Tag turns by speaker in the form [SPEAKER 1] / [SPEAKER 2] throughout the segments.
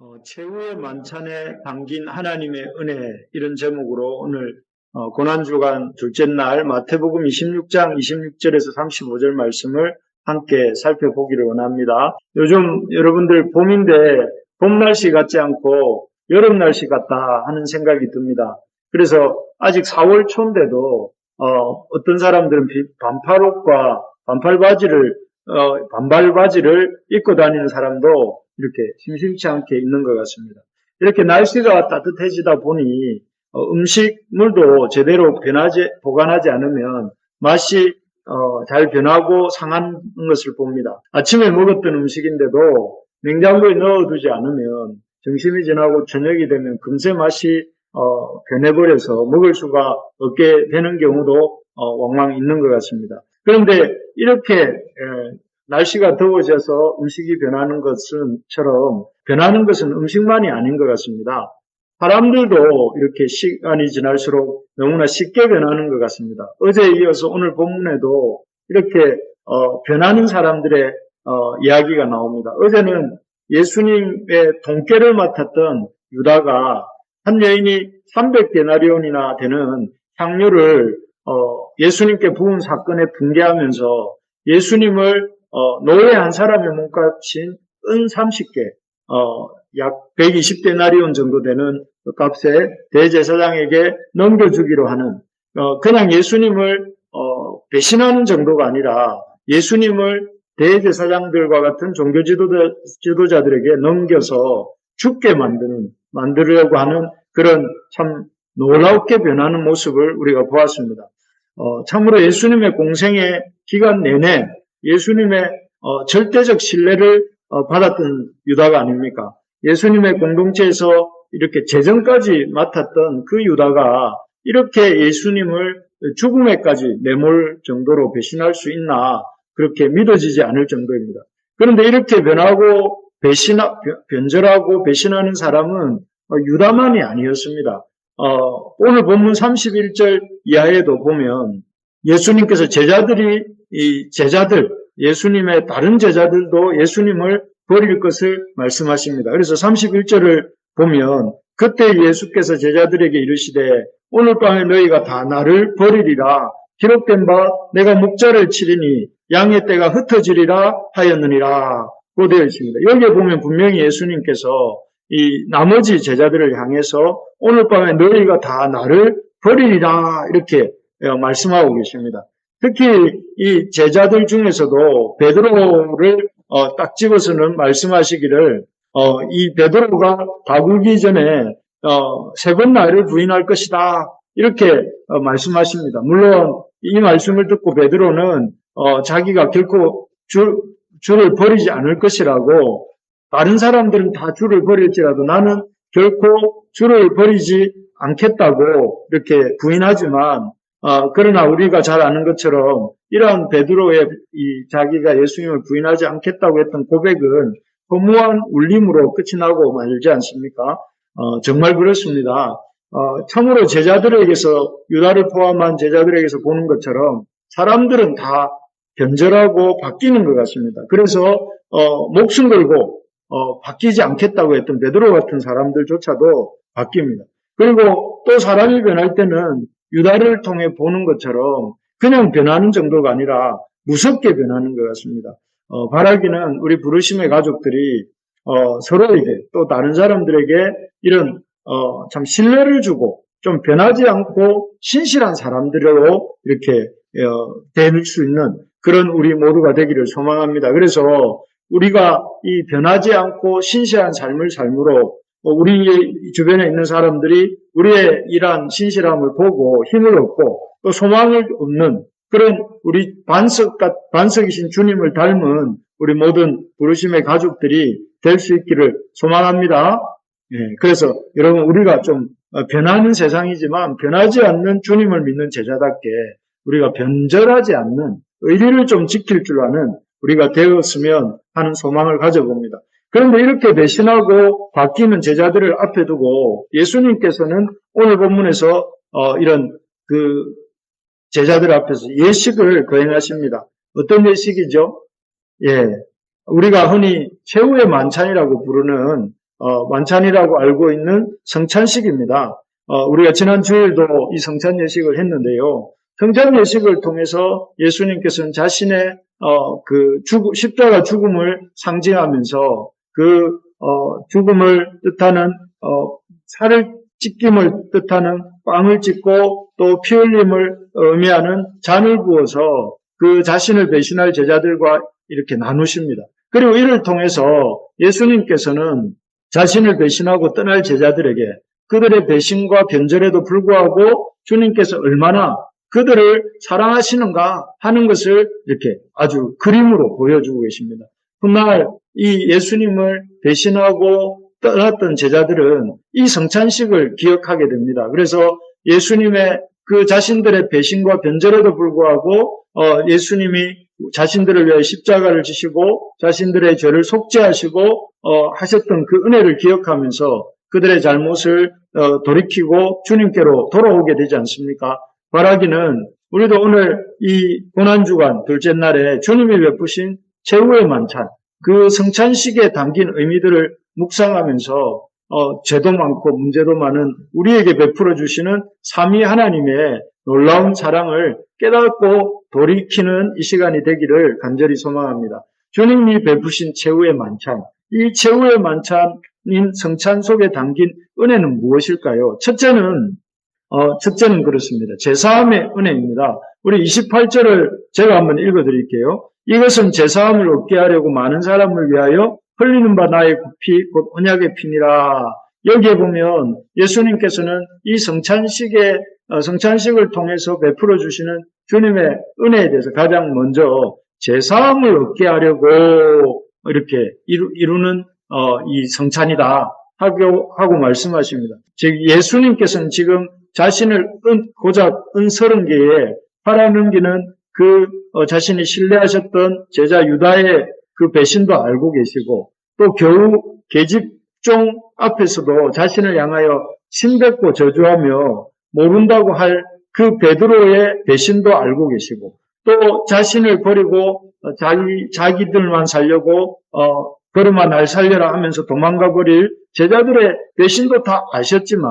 [SPEAKER 1] 어, 최후의 만찬에 담긴 하나님의 은혜 이런 제목으로 오늘 어, 고난주간 둘째 날 마태복음 26장 26절에서 35절 말씀을 함께 살펴보기를 원합니다. 요즘 여러분들 봄인데 봄 날씨 같지 않고 여름 날씨 같다 하는 생각이 듭니다. 그래서 아직 4월 초인데도 어, 떤 사람들은 비- 반팔 옷과 반팔 바지를 어, 반발 바지를 입고 다니는 사람도 이렇게 심심치 않게 있는 것 같습니다. 이렇게 날씨가 따뜻해지다 보니 어, 음식물도 제대로 변하지 보관하지 않으면 맛이 어, 잘 변하고 상한 것을 봅니다. 아침에 먹었던 음식인데도 냉장고에 넣어두지 않으면 점심이 지나고 저녁이 되면 금세 맛이 어, 변해버려서 먹을 수가 없게 되는 경우도 어, 왕왕 있는 것 같습니다. 그런데 이렇게 에, 날씨가 더워져서 음식이 변하는 것은처럼 변하는 것은 음식만이 아닌 것 같습니다. 사람들도 이렇게 시간이 지날수록 너무나 쉽게 변하는 것 같습니다. 어제에 이어서 오늘 본문에도 이렇게 어, 변하는 사람들의 어, 이야기가 나옵니다. 어제는 예수님의 동계를 맡았던 유다가 한 여인이 300데나리온이나 되는 향료를 어, 예수님께 부은 사건에 붕괴하면서 예수님을 어, 노예 한 사람의 몸값인 은 30개, 어, 약 120데나리온 정도 되는 그 값에 대제사장에게 넘겨주기로 하는, 어, 그냥 예수님을 어, 배신하는 정도가 아니라 예수님을 대제사장들과 같은 종교 지도자, 지도자들에게 넘겨서 죽게 만드는, 만들려고 하는 그런 참 놀랍게 변하는 모습을 우리가 보았습니다. 어, 참으로 예수님의 공생의 기간 내내 예수님의 어, 절대적 신뢰를 어, 받았던 유다가 아닙니까? 예수님의 공동체에서 이렇게 재정까지 맡았던 그 유다가 이렇게 예수님을 죽음에까지 내몰 정도로 배신할 수 있나 그렇게 믿어지지 않을 정도입니다. 그런데 이렇게 변하고 배신하, 변절하고 배신하는 사람은 어, 유다만이 아니었습니다. 어, 오늘 본문 31절 이하에도 보면 예수님께서 제자들이 이 제자들 예수님의 다른 제자들도 예수님을 버릴 것을 말씀하십니다. 그래서 31절을 보면 그때 예수께서 제자들에게 이르시되 오늘 밤에 너희가 다 나를 버리리라 기록된 바 내가 목자를 치리니 양의 떼가 흩어지리라 하였느니라 고 되어 있습니다. 여기에 보면 분명히 예수님께서 이 나머지 제자들을 향해서 오늘 밤에 너희가 다 나를 버리리라 이렇게 어, 말씀하고 계십니다. 특히 이 제자들 중에서도 베드로를 어, 딱 집어서는 말씀하시기를 어, 이 베드로가 바꾸기 전에 어, 세번 나를 부인할 것이다 이렇게 어, 말씀하십니다. 물론 이 말씀을 듣고 베드로는 어, 자기가 결코 주, 주를 버리지 않을 것이라고 다른 사람들은 다 주를 버릴지라도 나는 결코 주를 버리지 않겠다고 이렇게 부인하지만 어, 그러나 우리가 잘 아는 것처럼 이러한 베드로의 이 자기가 예수님을 부인하지 않겠다고 했던 고백은 허무한 울림으로 끝이 나고 말지 않습니까? 어, 정말 그렇습니다. 어, 참으로 제자들에게서 유다를 포함한 제자들에게서 보는 것처럼 사람들은 다 변절하고 바뀌는 것 같습니다. 그래서 어, 목숨 걸고 어, 바뀌지 않겠다고 했던 베드로 같은 사람들조차도 바뀝니다. 그리고 또 사람이 변할 때는 유다를 통해 보는 것처럼 그냥 변하는 정도가 아니라 무섭게 변하는 것 같습니다. 어, 바라기는 우리 부르심의 가족들이 어, 서로에게 또 다른 사람들에게 이런 어, 참 신뢰를 주고 좀 변하지 않고 신실한 사람들로 이렇게 어, 될수 있는 그런 우리 모두가 되기를 소망합니다. 그래서 우리가 이 변하지 않고 신실한 삶을 삶으로 어, 우리 주변에 있는 사람들이 우리의 이러한 신실함을 보고 힘을 얻고 또 소망을 얻는 그런 우리 반석, 반석이신 주님을 닮은 우리 모든 부르심의 가족들이 될 수 있기를 소망합니다. 예, 그래서 여러분 우리가 좀 어, 변하는 세상이지만 변하지 않는 주님을 믿는 제자답게 우리가 변절하지 않는 의리를 좀 지킬 줄 아는 우리가 되었으면 하는 소망을 가져봅니다. 그런데 이렇게 배신하고 바뀌는 제자들을 앞에 두고 예수님께서는 오늘 본문에서 어, 이런 그 제자들 앞에서 예식을 거행하십니다. 어떤 예식이죠? 예, 우리가 흔히 최후의 만찬이라고 부르는 어, 만찬이라고 알고 있는 성찬식입니다. 어, 우리가 지난 주일도 이 성찬 예식을 했는데요. 성찬 예식을 통해서 예수님께서는 자신의 어, 그 죽- 십자가 죽음을 상징하면서 그 어, 죽음을 뜻하는 어, 살을 찢김을 뜻하는 빵을 찢고 또 피 흘림을 의미하는 잔을 부어서 그 자신을 배신할 제자들과 이렇게 나누십니다. 그리고 이를 통해서 예수님께서는 자신을 배신하고 떠날 제자들에게 그들의 배신과 변절에도 불구하고 주님께서 얼마나 그들을 사랑하시는가 하는 것을 이렇게 아주 그림으로 보여주고 계십니다. 훗날 이 예수님을 배신하고 떠났던 제자들은 이 성찬식을 기억하게 됩니다. 그래서 예수님의 그 자신들의 배신과 변절에도 불구하고 어, 예수님이 자신들을 위해 십자가를 지시고 자신들의 죄를 속죄하시고 어, 하셨던 그 은혜를 기억하면서 그들의 잘못을 어, 돌이키고 주님께로 돌아오게 되지 않습니까? 바라기는 우리도 오늘 이 고난주간 둘째 날에 주님이 베푸신 최후의 만찬 그 성찬식에 담긴 의미들을 묵상하면서 어, 죄도 많고 문제도 많은 우리에게 베풀어 주시는 삼위 하나님의 놀라운 사랑을 깨닫고 돌이키는 이 시간이 되기를 간절히 소망합니다. 주님이 베푸신 최후의 만찬, 이 최후의 만찬인 성찬 속에 담긴 은혜는 무엇일까요? 첫째는 어, 첫째는 그렇습니다. 제사함의 은혜입니다. 우리 28절을 제가 한번 읽어 드릴게요. 이것은 제사함을 얻게 하려고 많은 사람을 위하여 흘리는 바 나의 피, 곧 언약의 피니라. 여기에 보면 예수님께서는 이 성찬식의, 어, 성찬식을 통해서 베풀어 주시는 주님의 은혜에 대해서 가장 먼저 제사함을 얻게 하려고 이렇게 이루, 는 어, 이 성찬이다 하고, 하고 말씀하십니다. 즉 예수님께서는 지금 자신을 은, 고작 은 서른 개에 팔아넘기는 그 어, 자신이 신뢰하셨던 제자 유다의 그 배신도 알고 계시고 또 겨우 계집종 앞에서도 자신을 향하여 신뱉고 저주하며 모른다고 할 그 베드로의 배신도 알고 계시고 또 자신을 버리고 어, 자기 자기들만 살려고 어 걸음아 날 살려라 하면서 도망가 버릴 제자들의 배신도 다 아셨지만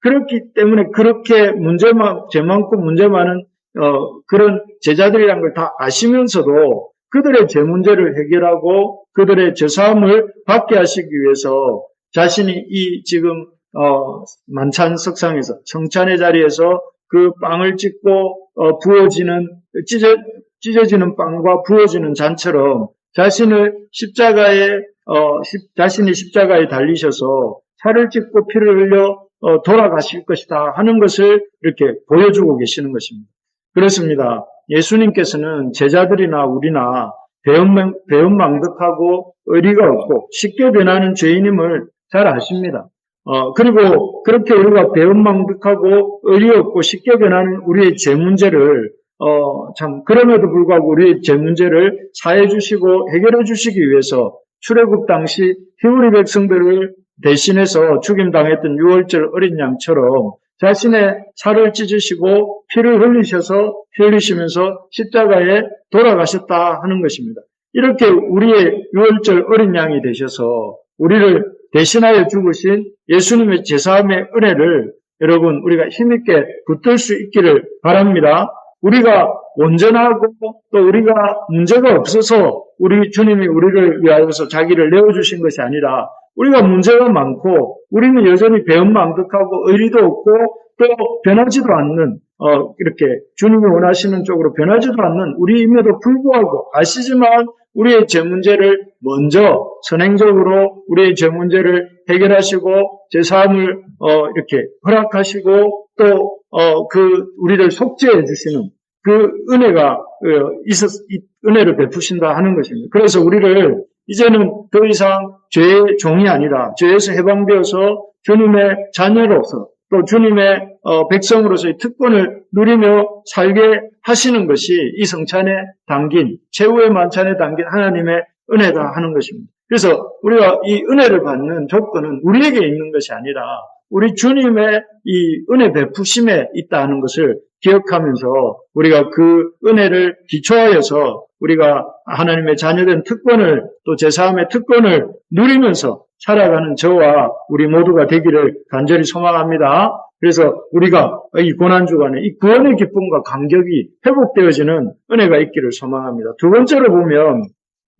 [SPEAKER 1] 그렇기 때문에 그렇게 문제 많, 죄 많고 문제 많은 어, 그런 제자들이란 걸 다 아시면서도 그들의 죄 문제를 해결하고 그들의 죄사함을 받게 하시기 위해서 자신이 이 지금 어, 만찬 석상에서 성찬의 자리에서 그 빵을 찢고 어, 부어지는 찢어 찢어지는 빵과 부어지는 잔처럼 자신을 십자가에 어, 십- 자신이 십자가에 달리셔서 살을 찢고 피를 흘려 어, 돌아가실 것이다 하는 것을 이렇게 보여주고 계시는 것입니다. 그렇습니다. 예수님께서는 제자들이나 우리나 배은망, 배은망덕하고 의리가 없고 쉽게 변하는 죄인임을 잘 아십니다. 어, 그리고 그렇게 우리가 배은망덕하고 의리 없고 쉽게 변하는 우리의 죄 문제를 어, 참 그럼에도 불구하고 우리의 죄 문제를 사해 주시고 해결해 주시기 위해서 출애굽 당시 히브리 백성들을 대신해서 죽임 당했던 유월절 어린 양처럼 자신의 살을 찢으시고 피를 흘리셔서 피 흘리시면서 십자가에 돌아가셨다 하는 것입니다. 이렇게 우리의 유월절 어린 양이 되셔서 우리를 대신하여 죽으신 예수님의 제사함의 은혜를 여러분 우리가 힘있게 붙들 수 있기를 바랍니다. 우리가 온전하고 또 우리가 문제가 없어서 우리 주님이 우리를 위하여서 자기를 내어주신 것이 아니라 우리가 문제가 많고 우리는 여전히 배은망덕하고 의리도 없고 또 변하지도 않는 어, 이렇게 주님이 원하시는 쪽으로 변하지도 않는 우리임에도 불구하고 아시지만 우리의 죄 문제를 먼저 선행적으로 우리의 죄 문제를 해결하시고 제 삶을 어, 이렇게 허락하시고 또 어, 그 우리를 속죄해 주시는 그 은혜가 어, 있었 이 은혜를 베푸신다 하는 것입니다. 그래서 우리를 이제는 더 이상 죄의 종이 아니라 죄에서 해방되어서 주님의 자녀로서 또 주님의 어, 백성으로서의 특권을 누리며 살게 하시는 것이 이 성찬에 담긴 최후의 만찬에 담긴 하나님의 은혜다 하는 것입니다. 그래서 우리가 이 은혜를 받는 조건은 우리에게 있는 것이 아니라 우리 주님의 이 은혜 베푸심에 있다 하는 것을 기억하면서 우리가 그 은혜를 기초하여서 우리가 하나님의 자녀된 특권을 또 제사함의 특권을 누리면서 살아가는 저와 우리 모두가 되기를 간절히 소망합니다. 그래서 우리가 이 고난주간에 이 구원의 기쁨과 감격이 회복되어지는 은혜가 있기를 소망합니다. 두 번째로 보면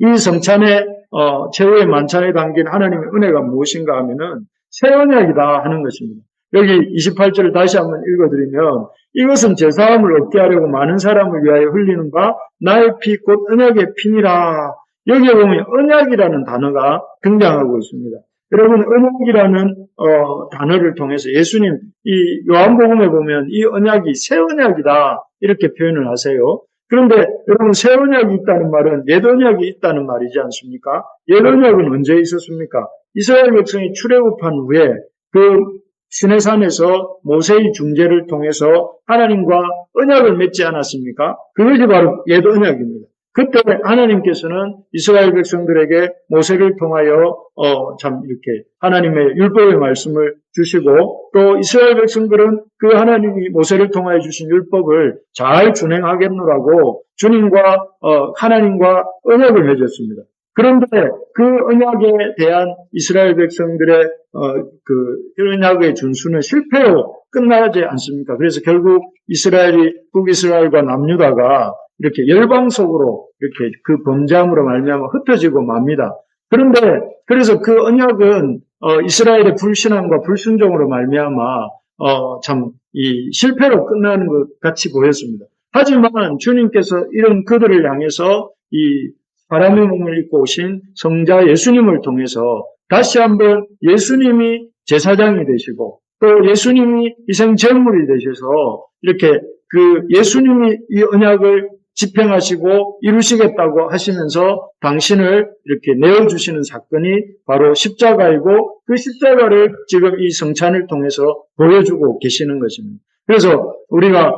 [SPEAKER 1] 이 성찬의 어, 최후의 만찬에 담긴 하나님의 은혜가 무엇인가 하면은 새 언약이다 하는 것입니다. 여기 28절을 다시 한번 읽어드리면 이것은 제사함을 얻게 하려고 많은 사람을 위하여 흘리는 바 나의 피 곧 언약의 피니라. 여기에 보면 언약이라는 단어가 등장하고 있습니다. 여러분 언약이라는 어, 단어를 통해서 예수님 이 요한복음에 보면 이 언약이 새 언약이다 이렇게 표현을 하세요. 그런데 여러분 새 언약이 있다는 말은 옛 언약이 있다는 말이지 않습니까? 옛 언약은 언제 있었습니까? 이스라엘 백성이 출애굽한 후에 그 시내산에서 모세의 중재를 통해서 하나님과 언약을 맺지 않았습니까? 그것이 바로 옛 언약입니다. 그때 하나님께서는 이스라엘 백성들에게 모세를 통하여 어, 참 이렇게 하나님의 율법의 말씀을 주시고 또 이스라엘 백성들은 그 하나님이 모세를 통하여 주신 율법을 잘 준행하겠노라고 주님과 어, 하나님과 언약을 맺었습니다. 그런데 그 언약에 대한 이스라엘 백성들의 어, 그 언약의 준수는 실패로 끝나지 않습니까? 그래서 결국 이스라엘이 북이스라엘과 남유다가 이렇게 열방 속으로 이렇게 그 범죄함으로 말미암아 흩어지고 맙니다. 그런데 그래서 그 언약은 어, 이스라엘의 불신앙과 불순종으로 말미암아 어, 참 이 실패로 끝나는 것 같이 보였습니다. 하지만 주님께서 이런 그들을 향해서 이 바람의 몸을 입고 오신 성자 예수님을 통해서 다시 한번 예수님이 제사장이 되시고 또 예수님이 희생 제물이 되셔서 이렇게 그 예수님이 이 언약을 집행하시고 이루시겠다고 하시면서 당신을 이렇게 내어주시는 사건이 바로 십자가이고 그 십자가를 지금 이 성찬을 통해서 보여주고 계시는 것입니다. 그래서 우리가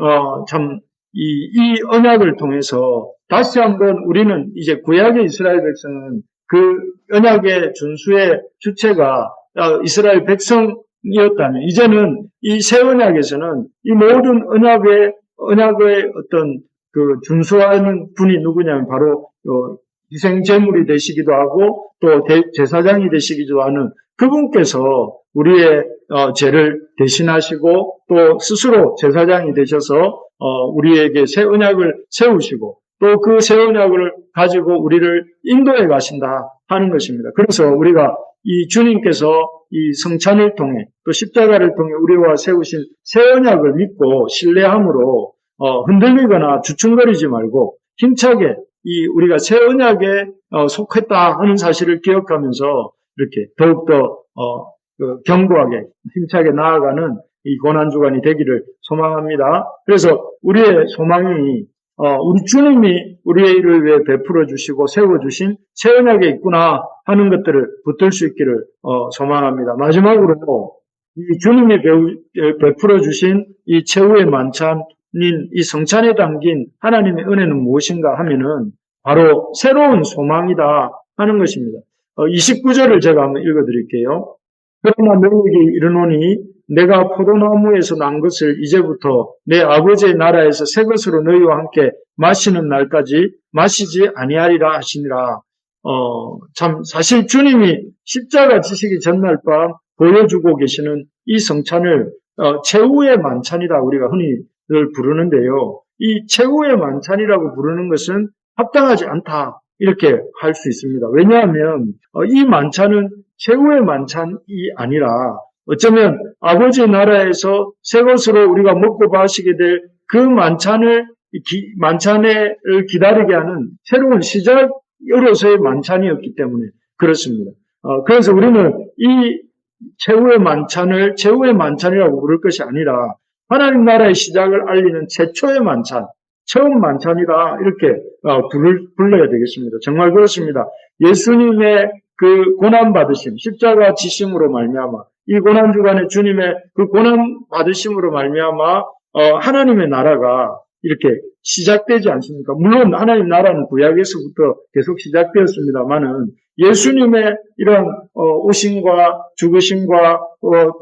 [SPEAKER 1] 어, 참 이, 이 언약을 통해서 다시 한번 우리는 이제 구약의 이스라엘 백성은 그 언약의 준수의 주체가 어, 이스라엘 백성이었다면 이제는 이 새 언약에서는 이 모든 언약의 언약의 어떤 그 준수하는 분이 누구냐면 바로 어, 희생 제물이 되시기도 하고 또 제사장이 되시기도 하는 그분께서 우리의 어, 죄를 대신하시고 또 스스로 제사장이 되셔서 어, 우리에게 새 언약을 세우시고 또 그 새 언약을 가지고 우리를 인도해 가신다 하는 것입니다. 그래서 우리가 이 주님께서 이 성찬을 통해 또 십자가를 통해 우리와 세우신 새 언약을 믿고 신뢰함으로 어, 흔들리거나 주춤거리지 말고 힘차게 이 우리가 새 언약에 어, 속했다 하는 사실을 기억하면서 이렇게 더욱더 어, 그 견고하게 힘차게 나아가는 이 고난 주간이 되기를 소망합니다. 그래서 우리의 소망이 어, 우리 주님이 우리를 위해 베풀어 주시고 세워 주신 새 언약에 있구나 하는 것들을 붙들 수 있기를 어, 소망합니다. 마지막으로 이 주님이 배우, 베풀어 주신 이 최후의 만찬 이 성찬에 담긴 하나님의 은혜는 무엇인가 하면은 바로 새로운 소망이다 하는 것입니다. 29절을 어, 제가 한번 읽어 드릴게요. 그러나 너에게 이르노니 내가 포도나무에서 난 것을 이제부터 내 아버지의 나라에서 새 것으로 너희와 함께 마시는 날까지 마시지 아니하리라 하시니라. 어, 참 사실 주님이 십자가 지시기 전날 밤 보여주고 계시는 이 성찬을 어, 최후의 만찬이다 우리가 흔히 를 부르는데요. 이 최후의 만찬이라고 부르는 것은 합당하지 않다. 이렇게 할 수 있습니다. 왜냐하면 어, 이 만찬은 최후의 만찬이 아니라 어쩌면 아버지 나라에서 새 것으로 우리가 먹고 마시게 될 그 만찬을 기, 만찬을 기다리게 하는 새로운 시작으로서의 만찬이었기 때문에 그렇습니다. 어, 그래서 우리는 이 최후의 만찬을 최후의 만찬이라고 부를 것이 아니라 하나님 나라의 시작을 알리는 최초의 만찬, 처음 만찬이다 이렇게 어, 부를, 불러야 되겠습니다. 정말 그렇습니다. 예수님의 그 고난 받으심, 십자가 지심으로 말미암아 이 고난 주간에 주님의 그 고난 받으심으로 말미암아 어, 하나님의 나라가 이렇게 시작되지 않습니까? 물론 하나님 나라는 구약에서부터 계속 시작되었습니다만은 예수님의 이런 어, 오심과 죽으심과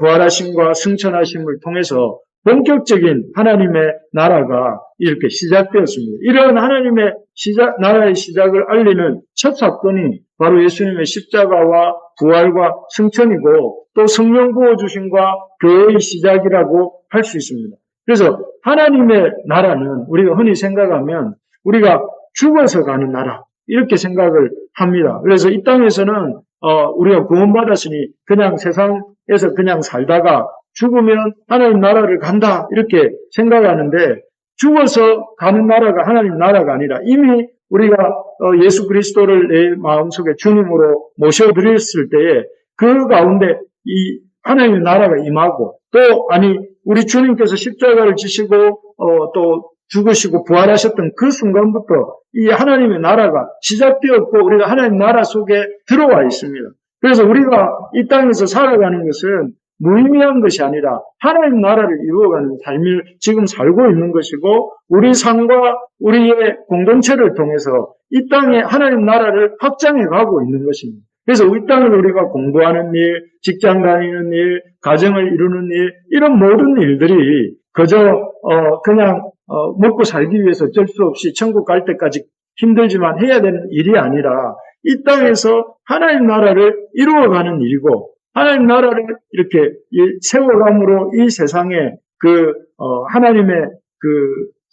[SPEAKER 1] 부활하심과 승천하심을 통해서 본격적인 하나님의 나라가 이렇게 시작되었습니다. 이런 하나님의 시작, 나라의 시작을 알리는 첫 사건이 바로 예수님의 십자가와 부활과 승천이고 또 성령 부어주심과 교회의 시작이라고 할 수 있습니다. 그래서 하나님의 나라는 우리가 흔히 생각하면 우리가 죽어서 가는 나라 이렇게 생각을 합니다. 그래서 이 땅에서는 어, 우리가 구원받았으니 그냥 세상에서 그냥 살다가 죽으면 하나님 나라를 간다 이렇게 생각하는데 죽어서 가는 나라가 하나님 나라가 아니라 이미 우리가 어, 예수 그리스도를 내 마음속에 주님으로 모셔드렸을 때에 그 가운데 이 하나님의 나라가 임하고 또 아니 우리 주님께서 십자가를 지시고 어, 또 죽으시고 부활하셨던 그 순간부터 이 하나님의 나라가 시작되었고 우리가 하나님 나라 속에 들어와 있습니다. 그래서 우리가 이 땅에서 살아가는 것은 무의미한 것이 아니라 하나님 나라를 이루어가는 삶을 지금 살고 있는 것이고 우리 삶과 우리의 공동체를 통해서 이 땅에 하나님 나라를 확장해 가고 있는 것입니다. 그래서 이 땅을 우리가 공부하는 일, 직장 다니는 일, 가정을 이루는 일, 이런 모든 일들이 그저 어, 그냥 어, 먹고 살기 위해서 어쩔 수 없이 천국 갈 때까지 힘들지만 해야 되는 일이 아니라 이 땅에서 하나님 나라를 이루어가는 일이고 하나님 나라를 이렇게 세워감으로 이 세상에 그 어, 하나님의 그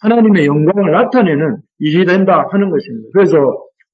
[SPEAKER 1] 하나님의 영광을 나타내는 일이 된다 하는 것입니다. 그래서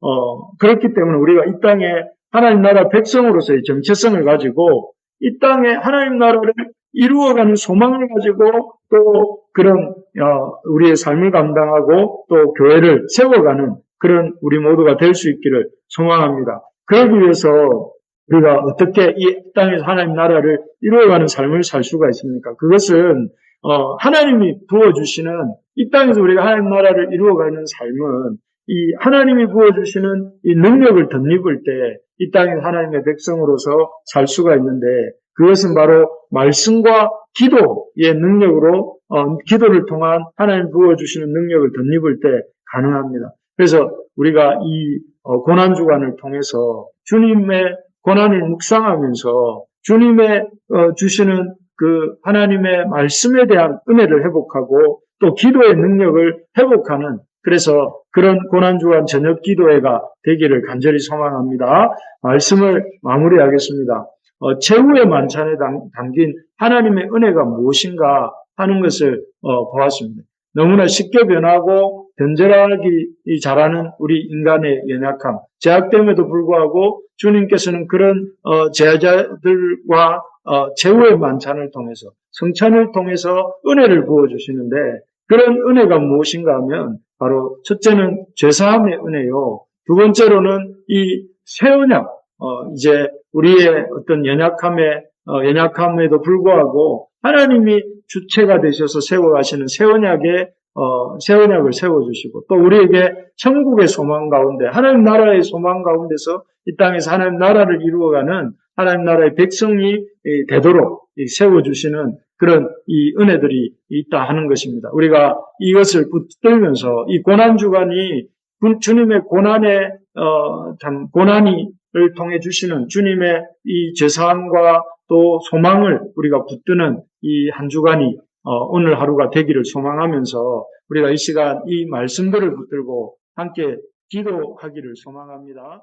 [SPEAKER 1] 어, 그렇기 때문에 우리가 이 땅에 하나님 나라 백성으로서의 정체성을 가지고 이 땅에 하나님 나라를 이루어가는 소망을 가지고 또 그런 어, 우리의 삶을 감당하고 또 교회를 세워가는 그런 우리 모두가 될 수 있기를 소망합니다. 그러기 위해서 우리가 어떻게 이 땅에서 하나님 나라를 이루어가는 삶을 살 수가 있습니까? 그것은 어, 하나님이 부어주시는 이 땅에서 우리가 하나님 나라를 이루어가는 삶은 이 하나님이 부어주시는 이 능력을 덧입을 때 이 땅에서 하나님의 백성으로서 살 수가 있는데 그것은 바로 말씀과 기도의 능력으로 어, 기도를 통한 하나님 부어주시는 능력을 덧입을 때 가능합니다. 그래서 우리가 이 어, 고난 주간을 통해서 주님의 고난을 묵상하면서 주님의 어, 주시는 그 하나님의 말씀에 대한 은혜를 회복하고 또 기도의 능력을 회복하는 그래서 그런 고난주간 저녁 기도회가 되기를 간절히 소망합니다. 말씀을 마무리하겠습니다. 어, 최후의 만찬에 담긴 하나님의 은혜가 무엇인가 하는 것을 어, 보았습니다. 너무나 쉽게 변하고 변절하기 잘하는 우리 인간의 연약함, 제약됨에도 불구하고 주님께서는 그런 어, 제자들과 어, 최후의 만찬을 통해서 성찬을 통해서 은혜를 부어 주시는데 그런 은혜가 무엇인가 하면 바로 첫째는 죄사함의 은혜요. 두 번째로는 이 새 언약, 어, 이제 우리의 어떤 연약함에, 어, 연약함에도 불구하고 하나님이 주체가 되셔서 세워가시는 새 언약의 어, 새 언약을 세워주시고 또 우리에게 천국의 소망 가운데 하나님 나라의 소망 가운데서 이 땅에서 하나님 나라를 이루어가는 하나님 나라의 백성이 되도록 세워주시는 그런 이 은혜들이 있다 하는 것입니다. 우리가 이것을 붙들면서 이 고난 주간이 주님의 고난의 어, 참 고난이를 통해 주시는 주님의 이 죄사함과 또 소망을 우리가 붙드는 이 한 주간이 어, 오늘 하루가 되기를 소망하면서 우리가 이 시간 이 말씀들을 붙들고 함께 기도하기를 소망합니다.